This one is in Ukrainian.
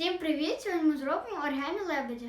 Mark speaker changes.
Speaker 1: Всім привіт! Сьогодні ми зробимо оригамі лебедя.